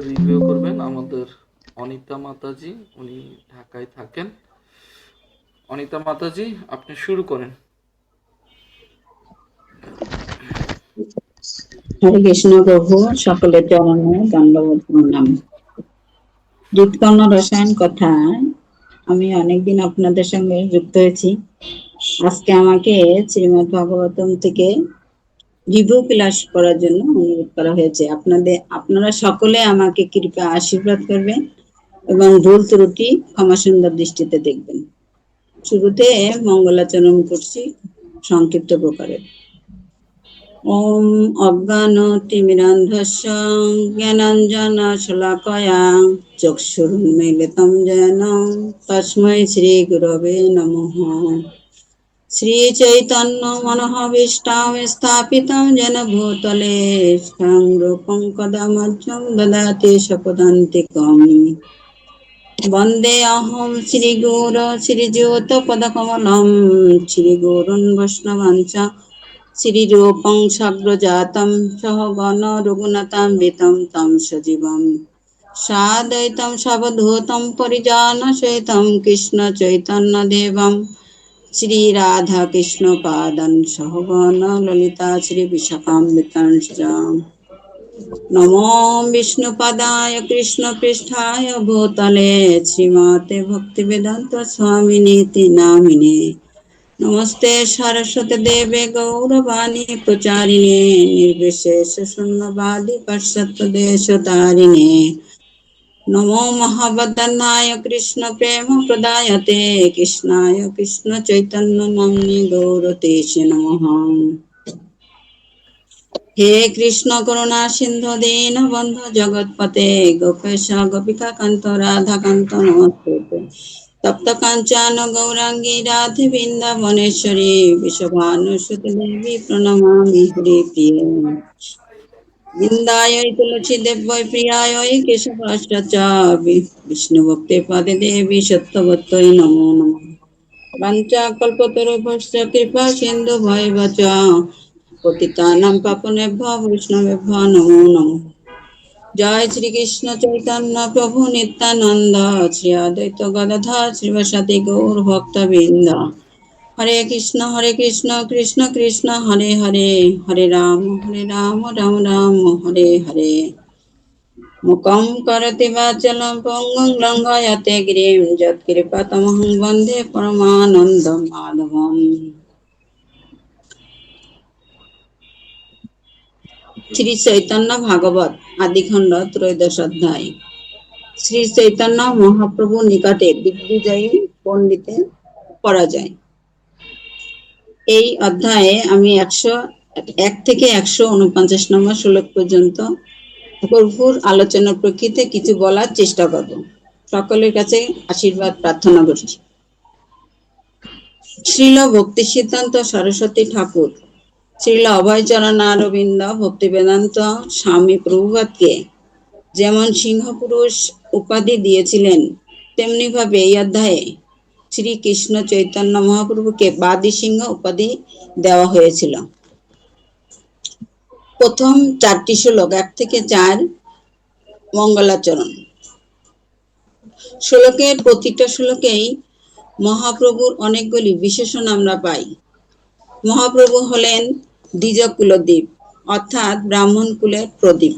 Review করবেন। আমাদের অনিতা মাতাজি, উনি ঢাকায় থাকেন। অনিতা মাতাজি, আপনি শুরু করেন। হরে কৃষ্ণ প্রভু চরণে দণ্ডবোধ প্রণাম। রসায়ন কথা আমি অনেকদিন আপনাদের সঙ্গে যুক্ত হয়েছি। আজকে আমাকে শ্রীমদ ভাগবতম থেকে ভিভো ক্লাস করার জন্য অনুরোধ করা হয়েছে। আপনাদের, আপনারা সকলে আমাকে কৃপা আশীর্বাদ করবেন এবং ভুল ত্রুটি ক্ষমা সুন্দর দৃষ্টিতে দেখবেন। শুরুতে মঙ্গলাচরণ করছি সংক্ষিপ্ত প্রকারে। ওম অজ্ঞান তিমিরান্ধস্য জ্ঞানাঞ্জনা শলাকয়া চক্ষুরুন্মিলিতম জয়ন তস্মৈ শ্রী গুরবে নমঃ। नमः श्रीचैतन्यमनोभीष्टां स्थापितं येन भूतले स्वयं रूपं कदा मध्यं ददाति शपदान्तिकम् वन्दे अहं श्रीगुर श्रीज्योतपदकमलं श्रीगुरुन् वैष्णवाञ्च श्रीरूपं सग्रजातं सहगण रघुनाथान्वितं तं सजीवं साद्वैतं सवधूतं परिजानसहितं कृष्णचैतन्यदेवं श्रीराधाकृष्णपादं सहगण ललिता श्रीविशाखाम्बिकां नमो विष्णुपदाय कृष्णपृष्ठाय भूतले श्रीमते भक्तिवेदान्त स्वामिनीति नामिने नमस्ते सरस्वती देवे गौरवाणी प्रचारिणे निर्विशेष शून्यवादी पश्चात्य নমো মহাবদনায় কৃষ্ণ প্রেম প্রদায়তে কৃষ্ণায় কৃষ্ণ চৈতন্য নমনি গৌরতে নমঃ হে কৃষ্ণ করুণা সিন্ধু দীন বন্ধু জগৎপতে গোপেশ গোপিকা কান্ত রাধা কান্ত নমস্তে তপ্ত কাঞ্চন গৌরাঙ্গী রাধি বৃন্দাবনেশ্বরী বিশ্বভানুসুত দেবী প্রণমামি হরি প্রিয় বৃন্দায়ই তুলসী দেব্যই প্রিয়ায়ই কেশবাশ্চ বিষ্ণু ভক্তে পাদে দেবী সত্যবত্যই নমো নমো। বাঞ্চা কল্পতরুভশ্চ কৃপা সিন্ধু ভয় বচ। পতিতানাম পাপনেভ্য বৈষ্ণবেভ্য নমো নমো। জয় শ্রীকৃষ্ণ চৈতন্য প্রভু নিত্যানন্দ। শ্রী অদ্বৈত গদাধর শ্রীবাসাদি গৌর ভক্তবৃন্দ। হরে কৃষ্ণ হরে কৃষ্ণ কৃষ্ণ কৃষ্ণ, হরে হরে হরে রাম হরে রাম রাম রাম, হরে হরে। মুখম করতি বাচলম পঙ্গং লঙ্ঘয়তে গিরিম যৎকৃপাতমহং বন্দে পরমানন্দ মাধবম। শ্রী চৈতন্য ভাগবত, আদিখণ্ড ত্রয়োদশ অধ্যায়। শ্রী চৈতন্য মহাপ্রভু নিকটে দিগ্বিজয়ী পণ্ডিতে পরাজয়। এই অধ্যায়ে আমি একশো, এক থেকে একশো উনপঞ্চাশ নম্বর শ্লোক পর্যন্ত প্রভুর আলোচনার প্রকৃতিতে কিছু বলার চেষ্টা করব। সকলের কাছে আশীর্বাদ, প্রার্থনা করছি। শ্রীল ভক্তি সিদ্ধান্ত সরস্বতী ঠাকুর, শ্রীল অভয়চরণ অরবিন্দ ভক্তি বেদান্ত স্বামী প্রভুপাতকে যেমন সিংহ পুরুষ উপাধি দিয়েছিলেন তেমনি ভাবে এই অধ্যায়ে শ্রী কৃষ্ণ চৈতন্য মহাপ্রভুকে বাদি সিংহ উপাধি দেওয়া হয়েছিল। প্রথম চারটি শ্লোক, এক থেকে চার মঙ্গলাচরণ। শ্লোকের প্রতিটা শ্লোকেই মহাপ্রভুর অনেকগুলি বিশেষণ আমরা পাই। মহাপ্রভু হলেন দ্বিজ কুলদ্বীপ অর্থাৎ ব্রাহ্মণ কুলের প্রদীপ।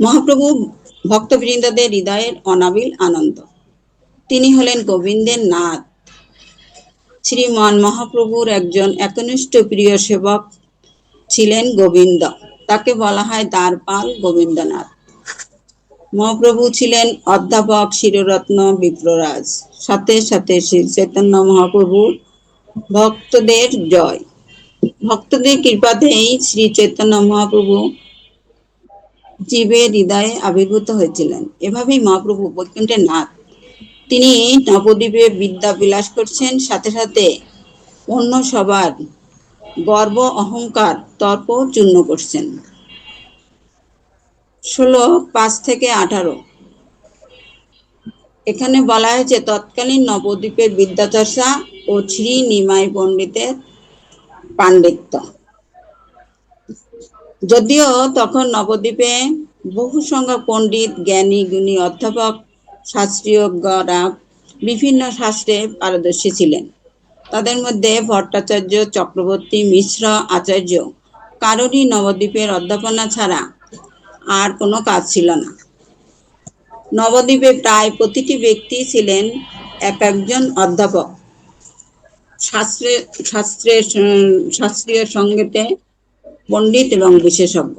মহাপ্রভু ভক্তবৃন্দদের হৃদয়ের অনাবিল আনন্দ। তিনি হলেন গোবিন্দের নাথ। শ্রীমান মহাপ্রভুর একজন একনিষ্ঠ প্রিয় সেবক ছিলেন গোবিন্দ। তাকে বলা হয় দ্বারপাল গোবিন্দনাথ। মহাপ্রভু ছিলেন অধ্যাপক শিররত্ন বিপ্ররাজ। সাথে সাথে শ্রী চৈতন্য মহাপ্রভুর ভক্তদের জয়। ভক্তদের কৃপাতেই শ্রী চৈতন্য মহাপ্রভু জীবের হৃদয়ে আবির্ভূত হয়েছিলেন। এভাবেই মহাপ্রভু বৈকুণ্ঠের নাথ তিনি নবদ্বীপে বিদ্যা বিলাস করছেন, সাথে সাথে অন্য সবার গর্ব, অহংকার তর্প চূর্ণ করছেন। ষোলো পাঁচ থেকে আঠারো। এখানে বলা হয়েছে, তৎকালীন নবদ্বীপের বিদ্যাচর্চা ও শ্রী নিমাই পণ্ডিতের পাণ্ডিত্য। যদিও তখন নবদ্বীপে বহু সংখ্যক পণ্ডিত, জ্ঞানী, গুণী অধ্যাপক শাস্ত্রীয়জ্ঞরা বিভিন্ন শাস্ত্রে পারদর্শী ছিলেন। তাদের মধ্যে ভট্টাচার্য চক্রবর্তী মিশ্র আচার্য কারোরই নবদ্বীপের অধ্যাপনা ছাড়া আর কোনো কাজ ছিল না। নবদ্বীপে প্রায় প্রতিটি ব্যক্তি ছিলেন এক একজন অধ্যাপক। শাস্ত্রে, শাস্ত্রের শাস্ত্রীয় সঙ্গীতে পণ্ডিত এবং বিশেষজ্ঞ।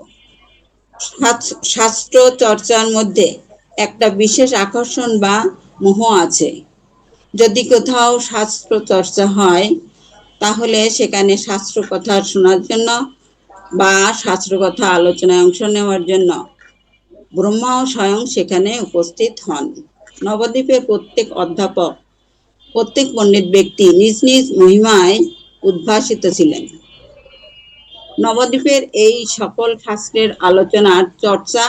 শাস- শাস্ত্র চর্চার মধ্যে একটা বিশেষ আকর্ষণ বা মোহ আছে। যদি কোথাও শাস্ত্র চর্চা হয়, তাহলে সেখানে শাস্ত্র কথা শোনার জন্য বা শাস্ত্র কথা আলোচনায় অংশ নেওয়ার জন্য ব্রহ্মাও স্বয়ং সেখানে উপস্থিত হন। নবদ্বীপের প্রত্যেক অধ্যাপক, প্রত্যেক পণ্ডিত ব্যক্তি নিজ নিজ মহিমায় উদ্ভাসিত ছিলেন। নবদ্বীপের এই সকল শাস্ত্রের আলোচনার চর্চা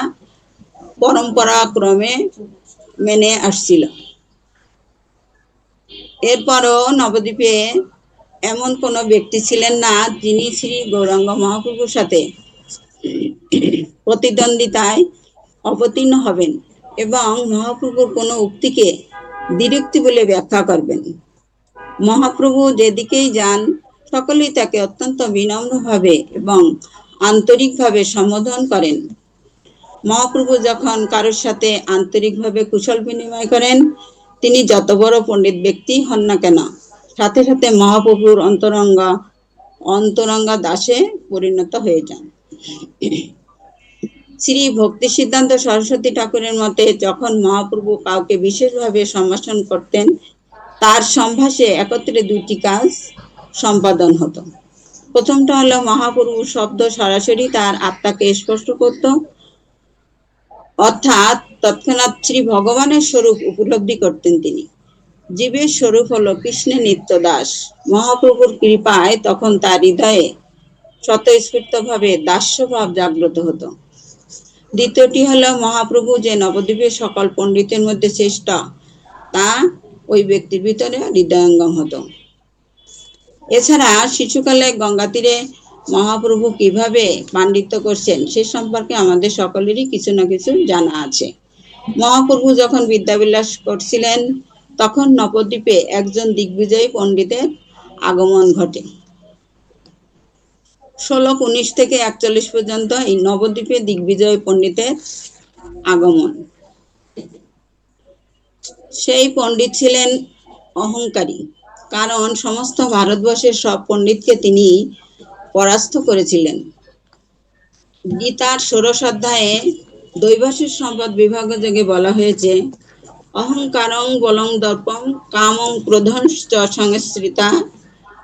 পরম্পরা ক্রমে মেনে আসছিল। এরপরও নবদ্বীপে এমন কোনো ব্যক্তি ছিলেন না যিনি শ্রী গৌরাঙ্গ মহাপ্রভুর সাথে প্রতিদ্বন্দ্বিতায় অবতীর্ণ হবেন এবং মহাপ্রভুর কোনো উক্তিকে দ্বিরুক্তি বলে ব্যাখ্যা করবেন। মহাপ্রভু যেদিকেই যান, সকলেই তাকে অত্যন্ত বিনম্রভাবে এবং আন্তরিকভাবে সম্বোধন করেন। মহাপ্রভু যখন কারোর সাথে আন্তরিকভাবে কুশল বিনিময় করেন, তিনি যত বড় পণ্ডিত ব্যক্তি হন না কেন, সাথে সাথে মহাপ্রভুর অন্তরঙ্গা অন্তরঙ্গা দাসে পরিণত হয়ে যান। শ্রী ভক্তি সিদ্ধান্ত সরস্বতী ঠাকুরের মতে, যখন মহাপ্রভু কাউকে বিশেষভাবে সম্ভাষণ করতেন, তার সম্ভাষে একত্রে দুটি কাজ সম্পাদন হতো। প্রথমটা হলো মহাপ্রভু শব্দ সরাসরি তার আত্মাকে স্পষ্ট করত অর্থাৎ তৎক্ষণাৎ শ্রী ভগবানের স্বরূপ উপলব্ধি করতেন তিনি। জীবের স্বরূপ হলো কৃষ্ণের নিত্য দাস মহাপ্রভুর কৃপায় তখন তার হৃদয়ে স্বতঃস্ফূর্ত ভাবে দাস্যভাব জাগ্রত হতো। দ্বিতীয়টি হলো মহাপ্রভু যে নবদ্বীপের সকল পণ্ডিতের মধ্যে শ্রেষ্ঠ, তা ওই ব্যক্তির ভিতরে হৃদয়ঙ্গম হতো। এছাড়া শিশুকালে গঙ্গা তীরে মহাপ্রভু কীভাবে পাণ্ডিত্য করছেন, সে সম্পর্কে আমাদের সকলেরই কিছু না কিছু জানা আছে। মহাপ্রভু যখন বিদ্যাবিলাস করছিলেন, তখন নবদ্বীপে একজন দিগ্বিজয়ী পণ্ডিতের আগমন ঘটে। ষোলো উনিশ থেকে একচল্লিশ পর্যন্ত এই নবদ্বীপে দিগ্বিজয় পণ্ডিতের আগমন। সেই পণ্ডিত ছিলেন অহংকারী, কারণ সমস্ত ভারতবর্ষের সব পণ্ডিতকে তিনি পরাস্ত করেছিলেন। গীতার ষোড়শ অধ্যায়ে দৈবাসিক সম্পদ বিভাগ যোগে বলা হয়েছে অহংকারং বলং দর্পং কামং ক্রোধং চ সংস্কৃতা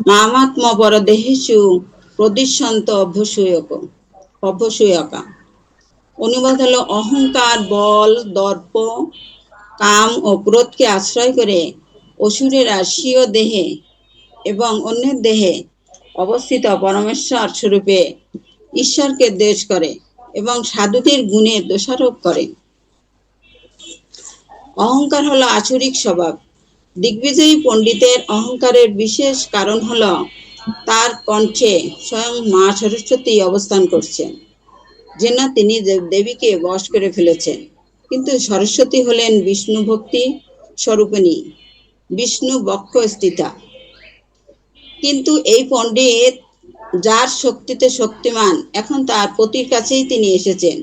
মামাত্ম পরদেহেষু প্রদিশন্ত অভ্যসূয়ক, অভ্যসূয়কা। অনুবাদ হলো, অহংকার, বল, দর্প, কাম ও ক্রোধকে আশ্রয় করে অসুরেরা স্বীয় দেহে এবং অন্যের দেহে অবস্থিত পরমেশ্বর স্বরূপে ঈশ্বরকে দেশ করে এবং সাধুদের গুণে দোষারোপ করে। অহংকার হলো আচরিক স্বভাব। দিগ্বিজয়ী পণ্ডিতের অহংকারের বিশেষ কারণ হলো তার কণ্ঠে স্বয়ং মা সরস্বতী অবস্থান করছেন, যেন তিনি দেব- দেবীকে বশ করে ফেলেছেন। কিন্তু সরস্বতী হলেন বিষ্ণু ভক্তি স্বরূপিণী বিষ্ণু বক্ষ স্থিতা। কিন্তু এই পণ্ডিত যার শক্তিতে শক্তিমান, এখন তার পতির কাছেই তিনি এসেছেন।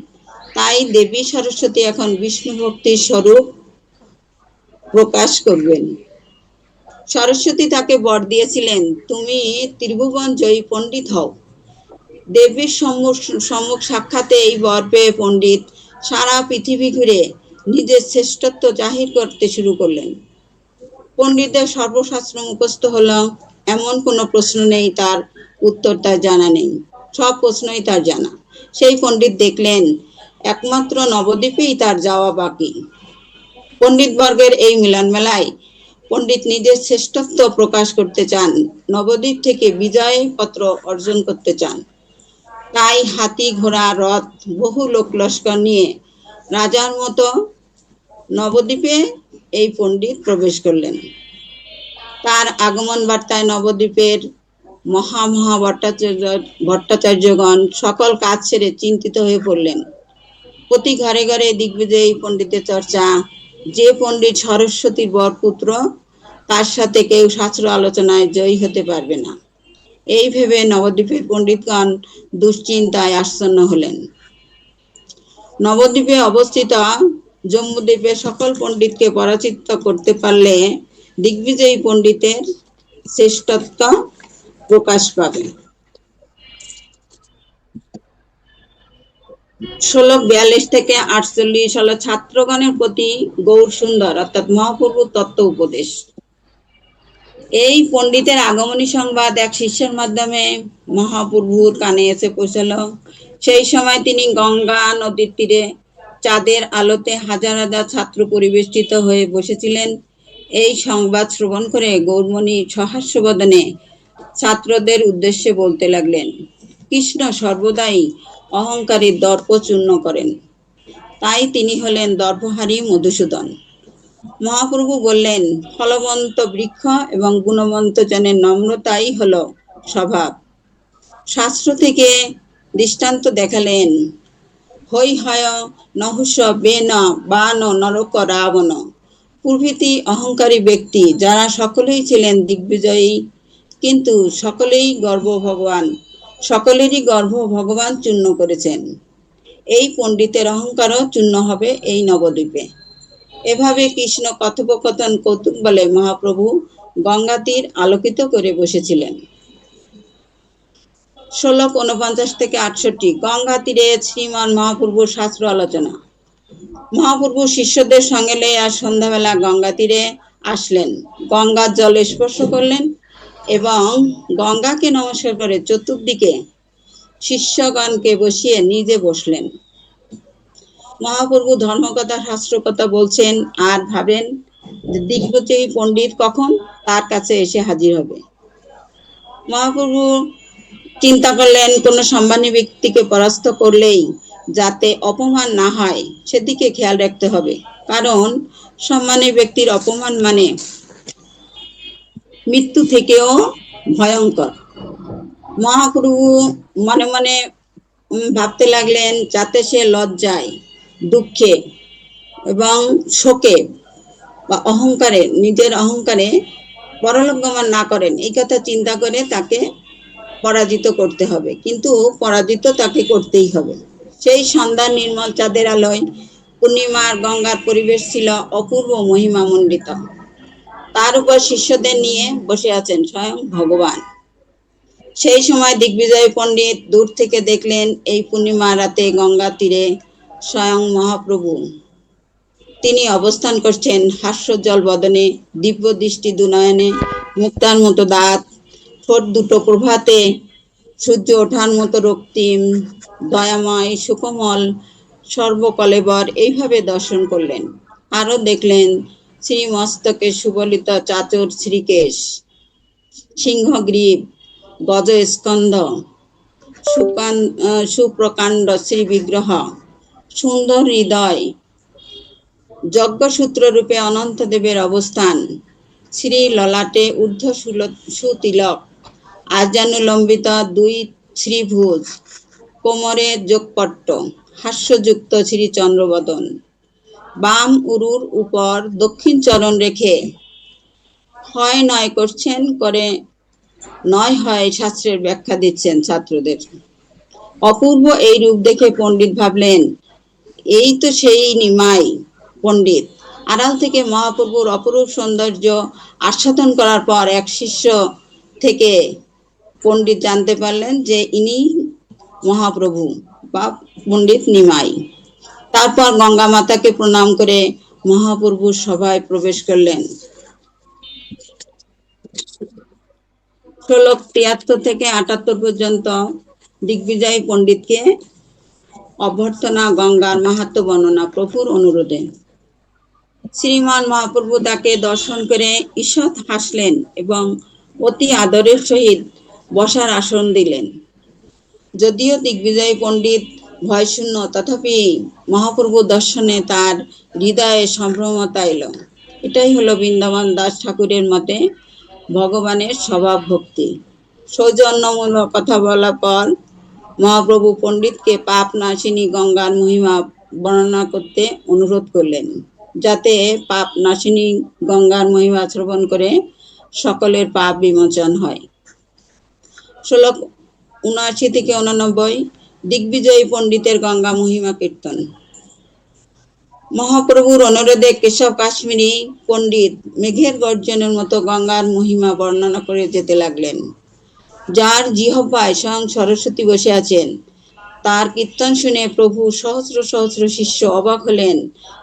তাই দেবী সরস্বতী এখন বিষ্ণু ভক্তির স্বরূপ প্রকাশ করবেন। সরস্বতী তাকে বর দিয়েছিলেন, তুমি ত্রিভুবন জয়ী পণ্ডিত হও। দেবীর সম্মুখ সম্মুখ সাক্ষাতে এই বর পেয়ে পণ্ডিত সারা পৃথিবী ঘুরে নিজের শ্রেষ্ঠত্ব জাহির করতে শুরু করলেন। পণ্ডিতদের সর্বশাস্ত্র মুখস্থ হলো এমন কোনো প্রশ্ন নেই, তার উত্তর তার জানা নেই। সব প্রশ্নই তার জানা। সেই পণ্ডিত দেখলেন, একমাত্র নবদ্বীপেই তার যাওয়া বাকি। পণ্ডিত বর্গের এই মিলন মেলায় পণ্ডিত নিজের শ্রেষ্ঠত্ব প্রকাশ করতে চান, নবদ্বীপ থেকে বিজয় পত্র অর্জন করতে চান। তাই হাতি, ঘোড়া, রথ, বহু লোক লস্কর নিয়ে রাজার মতো নবদ্বীপে এই পণ্ডিত প্রবেশ করলেন। তার আগমন বার্তায় নবদ্বীপের মহা মহা ভট্টাচার্য, ভট্টাচার্যগণ সকল কাজ ছেড়ে চিন্তিত হয়ে পড়লেন। প্রতি ঘরে ঘরে দিগ্বিজয়ী পণ্ডিতের চর্চা। যে পণ্ডিত সরস্বতীর বরপুত্র তার সাথে কেউ শাস্ত্র আলোচনায় জয়ী হতে পারবে না। এই ভেবে নবদ্বীপের পণ্ডিতগণ দুশ্চিন্তায় আচ্ছন্ন হলেন। নবদ্বীপে অবস্থিত জম্মুদ্বীপের সকল পণ্ডিতকে পরাজিত করতে পারলে দিগ্বিজয়ী পণ্ডিতের শ্রেষ্ঠত্ব প্রকাশ পাবে। ষোলো বিয়াল্লিশ থেকে আটচল্লিশ হলো ছাত্রগণের প্রতি গৌর সুন্দর, অর্থাৎ মহাপ্রভু তত্ত্ব উপদেশ। এই পণ্ডিতের আগমনী সংবাদ এক শিষ্যের মাধ্যমে মহাপ্রভুর কানে এসে পৌঁছাল। সেই সময় তিনি গঙ্গা নদীর তীরে চাঁদের আলোতে হাজার হাজার ছাত্র পরিবেষ্টিত হয়ে বসেছিলেন। এই সংবাদ শ্রবণ করে গৌরমণি সহাস্যবদনে ছাত্রদের উদ্দেশ্যে বলতে লাগলেন, কৃষ্ণ সর্বদাই অহংকারীর দর্প চূর্ণ করেন। তাই তিনি হলেন দর্পহারী মধুসূদন। মহাপ্রভু বললেন, ফলবন্ত বৃক্ষ এবং গুণবন্ত জনের নম্রতাই হল স্বভাব। শাস্ত্র থেকে দৃষ্টান্ত দেখালেন, হই হয় নহুষ বেন বান নরক রাবণ। প্রভৃতি অহংকারী ব্যক্তি, যারা সকলেই ছিলেন দিগ্বিজয়ী, কিন্তু সকলেই গর্ব ভগবান, সকলেরই গর্ভ ভগবান চূর্ণ করেছেন। এই পণ্ডিতের অহংকারও চূর্ণ হবে এই নবদ্বীপে। এভাবে কৃষ্ণ কথোপকথন কৌতুক বলে মহাপ্রভু গঙ্গা তীর আলোকিত করে বসেছিলেন। ষোলো উনপঞ্চাশ থেকে আটষট্টি গঙ্গা তীরে শ্রীমান মহাপ্রভুর শাস্ত্র আলোচনা। মহাপ্রভু শিষ্যদের সঙ্গে লইয়া সন্ধ্যাবেলা গঙ্গা তীরে আসলেন। গঙ্গার জল স্পর্শ করলেন এবং গঙ্গাকে নমস্কার করে চতুর্দিকে শিষ্যগণকে বসিয়ে নিজে বসলেন। মহাপ্রভু ধর্মকথা, শাস্ত্রকথা বলছেন, আর ভাবেন দিগ্বিজয়ী পণ্ডিত কখন? তার কাছে এসে হাজির হবে। মহাপ্রভু চিন্তা করলেন, কোনো সম্মানী ব্যক্তিকে পরাস্ত করলেই যাতে অপমান না হয়, সেদিকে খেয়াল রাখতে হবে। কারণ সম্মানী ব্যক্তির অপমান মানে মৃত্যু থেকেও ভয়ঙ্কর। মহাপ্রভু মনে মনে ভাবতে লাগলেন, যাতে সে লজ্জায়, দুঃখে এবং শোকে বা অহংকারে, নিজের অহংকারে পরলোক গমন না করেন। এই কথা চিন্তা করে তাকে পরাজিত করতে হবে। কিন্তু পরাজিত তাকে করতেই হবে। সেই সন্ধ্যা নির্মল চাঁদের আলোয় পূর্ণিমার গঙ্গার পরিবেশ ছিল অপূর্ব মহিমা মণ্ডিত তার উপর শিষ্যদের নিয়ে বসে আছেন স্বয়ং ভগবান। সেই সময় দিগ্বিজয় পণ্ডিত দূর থেকে দেখলেন এই পূর্ণিমা রাতে গঙ্গা তীরে স্বয়ং মহাপ্রভু। তিনি অবস্থান করছেন হাস্যজ্জ্বল বদনে দিব্য দৃষ্টি দুনয়নে, মুক্তার মতো দাঁত, ঠোঁট দুটো প্রভাতে সূর্য ওঠার মতো রক্তিম, দয়াময়, সুকোমল, সর্বকলেবর এইভাবে দর্শন করলেন। আরও দেখলেন শ্রীমস্তকে সুবলিত চাচর শ্রীকেশ, সিংহগ্রীব গজ স্কন্ধ সুকান সুপ্রকাণ্ড শ্রী বিগ্রহ সুন্দর হৃদয়, যজ্ঞসূত্র রূপে অনন্ত দেবের অবস্থান শ্রী ললাটে ঊর্ধ্ব সুতিলক আজানুলম্বিত দুই শ্রীভুজ কোমরে যোগপট্ট, হাস্যযুক্ত শ্রী চন্দ্রবদন। বাম উরুর উপর দক্ষিণ চরণ রেখে হয় নয় করছেন, করে নয় হয় শাস্ত্রের ব্যাখ্যা দিচ্ছেন ছাত্রদের। অপূর্ব এই রূপ দেখে পণ্ডিত ভাবলেন, এই তো সেই নিমাই পণ্ডিত। আড়াল থেকে মহাপ্রভুর অপরূপ সৌন্দর্য আস্বাদন করার পর এক শিষ্য থেকে পণ্ডিত জানতে পারলেন যে ইনি মহাপ্রভু বা পণ্ডিত নিমাই। তারপর গঙ্গা মাতাকে প্রণাম করে মহাপ্রভুর সভায় প্রবেশ করলেন। ষোলো তিয়াত্তর থেকে আটাত্তর পর্যন্ত দিগ্বিজয় পণ্ডিতকে অভ্যর্থনা গঙ্গার মাহাত্ম বর্ণনা প্রভুর অনুরোধে। শ্রীমান মহাপ্রভু তাকে দর্শন করে ঈষৎ হাসলেন এবং অতি আদরের সহিত বসার আসন দিলেন। যদিও দিগ্বিজয় পণ্ডিত ভয়শূন্য, তথাপি মহাপ্রভু দর্শনে তার হৃদয়ে সম্ভ্রমতা এলো। এটাই হলো বৃন্দাবন দাস ঠাকুরের মতে ভগবানের স্বভাব ভক্তি সৌজন্যমূলক কথা বলার পর মহাপ্রভু পণ্ডিতকে পাপ নাশিনী গঙ্গার মহিমা বর্ণনা করতে অনুরোধ করলেন, যাতে পাপ নাশিনী গঙ্গার মহিমা শ্রবণ করে সকলের পাপ বিমোচন হয়। শ্লোক উনআশি থেকে উনানব্বই দিগ্বিজয়ী পণ্ডিতের গঙ্গা মহিমা কীর্তন। মহাপ্রভুর অনুরোধে কেশব কাশ্মীরি পণ্ডিত মেঘের গর্জনের মতো গঙ্গার মহিমা বর্ণনা করে যেতে লাগলেন। যার জিহ্বায় স্বয়ং সরস্বতী বসে আছেন। তার কীর্তন শুনে প্রভু সহস্র সহস্র শিষ্য অবাক হলেন।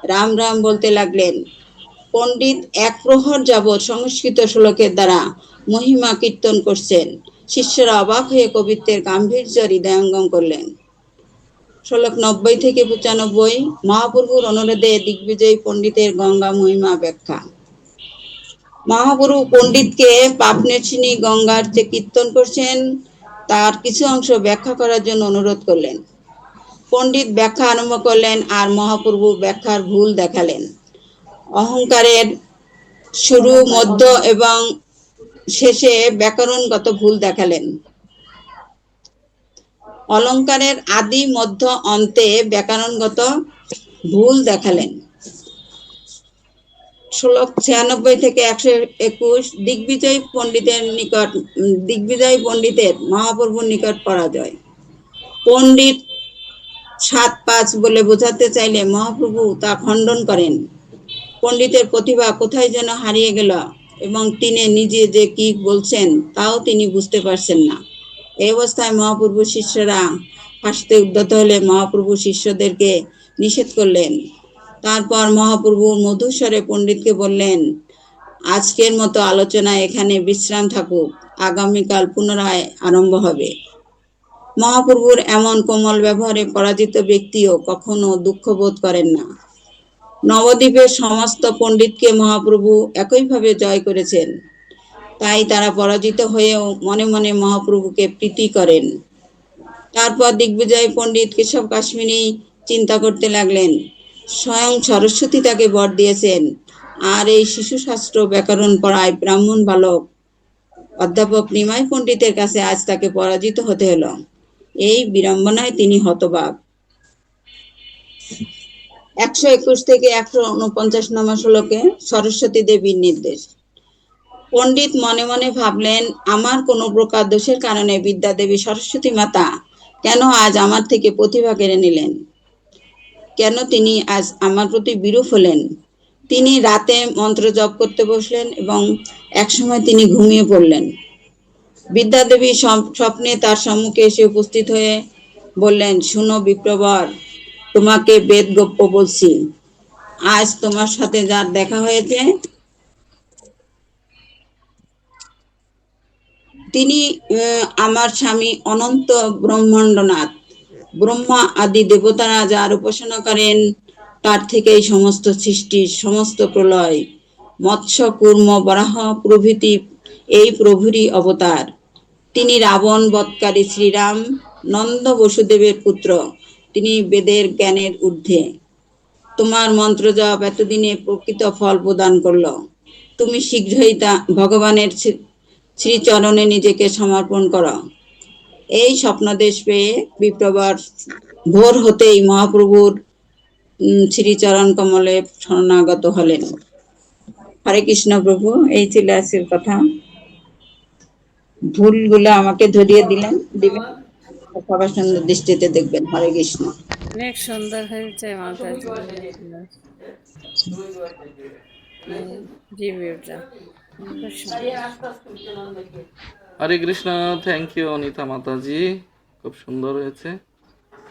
রাম রাম বলতে লাগলেন, পণ্ডিত এক প্রহর যাবৎ সংস্কৃত শ্লোকের দ্বারা মহিমা কীর্তন করছেন। শিষ্যরা অবাক হয়ে কবিত্বের গাম্ভীর্য হৃদয়ঙ্গম করলেন। শ্লোক নব্বই থেকে পঁচানব্বই মহাপ্রভুর অনুরোধে দিগ্বিজয়ী পণ্ডিতের গঙ্গা মহিমা ব্যাখ্যা। মহাপ্রভু পণ্ডিতকে পাপনেছিনী গঙ্গার যে কীর্তন করছেন, তার কিছু অংশ ব্যাখ্যা করার জন্য অনুরোধ করলেন। পণ্ডিত ব্যাখ্যা আরম্ভ করলেন আর মহাপ্রভু ব্যাখ্যার ভুল দেখালেন। অহংকারের শুরু, মধ্য এবং শেষে ব্যাকরণগত ভুল দেখালেন। অলংকারের আদি মধ্য অন্তে ব্যাকরণগত ভুল দেখালেন। শ্লোক ছিয়ানব্বই থেকে একশো একুশ দিগ্বিজয় পণ্ডিতের নিকট দিগ্বিজয় পণ্ডিতের মহাপ্রভুর নিকট পরাজয়। পণ্ডিত সাত পাঁচ বলে বোঝাতে চাইলে মহাপ্রভু তা খণ্ডন করেন। পণ্ডিতের প্রতিভা কোথায় যেন হারিয়ে গেল এবং তিনি নিজে যে কি বলছেন, তাও তিনি বুঝতে পারছেন না। এই অবস্থায় মহাপ্রভু শিষ্যরা হাসতে উদ্যত হলে মহাপ্রভু শিষ্যদেরকে নিষেধ করলেন। তারপর মহাপ্রভু মধুস্বরে পণ্ডিতকে বললেন, আজকের মতো আলোচনা এখানে বিশ্রাম থাকুক। আগামীকাল পুনরায় আরম্ভ হবে। মহাপ্রভুর এমন কোমল ব্যবহারে পরাজিত ব্যক্তিও কখনো দুঃখ বোধ করেন না। নবদ্বীপের সমস্ত পণ্ডিতকে মহাপ্রভু একইভাবে জয় করেছেন। তাই তারা পরাজিত হয়েও মনে মনে মহাপ্রভুকে প্রীতি করেন। তারপর দিগ্বিজয় পণ্ডিত কেশব কাশ্মীরি চিন্তা করতে লাগলেন, স্বয়ং সরস্বতী তাকে বর দিয়েছেন, আর এই শিশু শাস্ত্র ব্যাকরণ পড়ায় ব্রাহ্মণ বালক অধ্যাপক নিমাই পণ্ডিতের কাছে আজ তাকে পরাজিত হতে হলো। এই বিড়ম্বনায় তিনি হতবাক। একশো একুশ থেকে একশো উনপঞ্চাশ নম্বর শ্লোকে সরস্বতী দেবীর নির্দেশ। পণ্ডিত মনে মনে ভাবলেন, আমার কোনো প্রকার দোষের কারণে বিদ্যা দেবী সরস্বতী মাতা কেন আজ আমার থেকে প্রতিভা কেড়ে নিলেন? কেন তিনি আজ আমার প্রতি বিরূপ হলেন? তিনি রাতে মন্ত্র জপ করতে বসলেন এবং একসময় তিনি ঘুমিয়ে পড়লেন। বিদ্যাদেবী স্বপ্নে তার সম্মুখে এসে উপস্থিত হয়ে বললেন, শুনো বিপ্রবর তোমাকে বেদ গপ্প বলছি। আজ তোমার সাথে যার দেখা হয়েছে, তিনি আমার স্বামী অনন্ত ব্রহ্মাণ্ডনাথ। ব্রহ্মা আদি দেবতারা যার উপাসনা করেন, তার থেকেই সমস্ত সৃষ্টি, সমস্ত প্রলয়, মৎস্য, কুর্ম, বরাহ প্রভৃতি এই প্রভুরই অবতার। তিনি রাবণ, বৎকারী শ্রীরাম, নন্দ বসুদেবের পুত্র। তিনি বেদের জ্ঞানের ঊর্ধ্বে। তোমার মন্ত্র জপ এতদিনে প্রকৃত ফল প্রদান করল। তুমি শীঘ্রই তা ভগবানের শ্রীচরণে নিজেকে সমর্পণ করো। এই স্বপ্নদেশ পেয়ে বিপ্রবর ভোর হতেই মহাপ্রভুর শ্রীচরণ কমলে শরণাগত হলেন। হরে কৃষ্ণ প্রভু, এই ছিল আজকের কথা। ভুলগুলো আমাকে ধরিয়ে দিলেন। দিবেন সবার সুন্দর দৃষ্টিতে দেখবেন। হরে কৃষ্ণ। অনেক সুন্দর হয়েছে রিভিউটা হরে কৃষ্ণ থ্যাংক ইউ অনিতা মাতাজি। খুব সুন্দর হয়েছে।